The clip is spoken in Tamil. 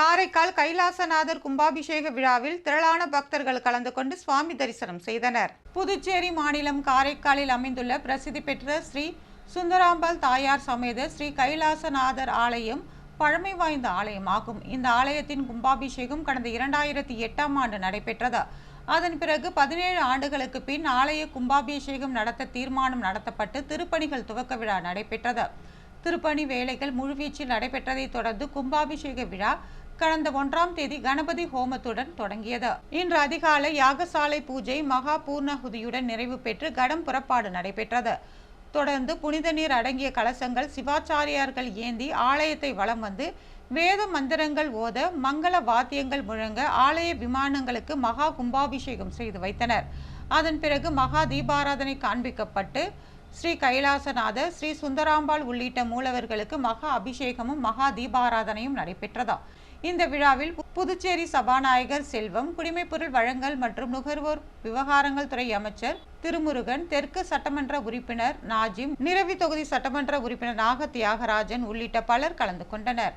காரைக்கால் கைலாசநாதர் கும்பாபிஷேக விழாவில் திரளான பக்தர்கள் கலந்து கொண்டு சுவாமி தரிசனம் செய்தனர். புதுச்சேரி மாநிலம் காரைக்காலில் அமைந்துள்ள பிரசித்தி பெற்ற ஸ்ரீ சுந்தராம்பாள் தாயார் சமேத ஸ்ரீ கைலாசநாதர் ஆலயம் பழமை வாய்ந்த ஆலயமாகும். இந்த ஆலயத்தின் கும்பாபிஷேகம் கடந்த இரண்டாயிரத்தி எட்டாம் ஆண்டு நடைபெற்றது. அதன் பிறகு பதினேழு ஆண்டுகளுக்கு பின் ஆலய கும்பாபிஷேகம் நடத்த தீர்மானம் நடத்தப்பட்டு திருப்பணிகள் துவக்க விழா நடைபெற்றது. திருப்பணி வேலைகள் முழுவீச்சில் நடைபெற்றதைத் தொடர்ந்து கும்பாபிஷேக விழா கடந்த ஒன்றாம் தேதி கணபதி ஹோமத்துடன் தொடங்கியது. இன்று அதிகாலை யாகசாலை பூஜை மகா பூர்ணகுதியுடன் நிறைவு பெற்று கடம் புறப்பாடு நடைபெற்றது. தொடர்ந்து புனித நீர் அடங்கிய கலசங்கள் சிவாச்சாரியார்கள் ஏந்தி ஆலயத்தை வலம் வந்து வேத மந்திரங்கள் ஓத மங்கள வாத்தியங்கள் முழங்க ஆலய விமானங்களுக்கு மகா கும்பாபிஷேகம் செய்து வைத்தனர். அதன் பிறகு மகா தீபாராதனை காண்பிக்கப்பட்டு ஸ்ரீ கைலாசநாதர் ஸ்ரீ சுந்தராம்பாள் உள்ளிட்ட மூலவர்களுக்கு மகா அபிஷேகமும் மகா தீபாராதனையும் நடைபெற்றதா? இந்த விழாவில் புதுச்சேரி சபாநாயகர் செல்வம் குடிமைப்பொருள் வழங்கல் மற்றும் நுகர்வோர் விவகாரங்கள் துறை அமைச்சர் திருமுருகன் தெற்கு சட்டமன்ற உறுப்பினர் நாஜிம் நிரவி தொகுதி சட்டமன்ற உறுப்பினர் நாக தியாகராஜன் உள்ளிட்ட பலர் கலந்து கொண்டனர்.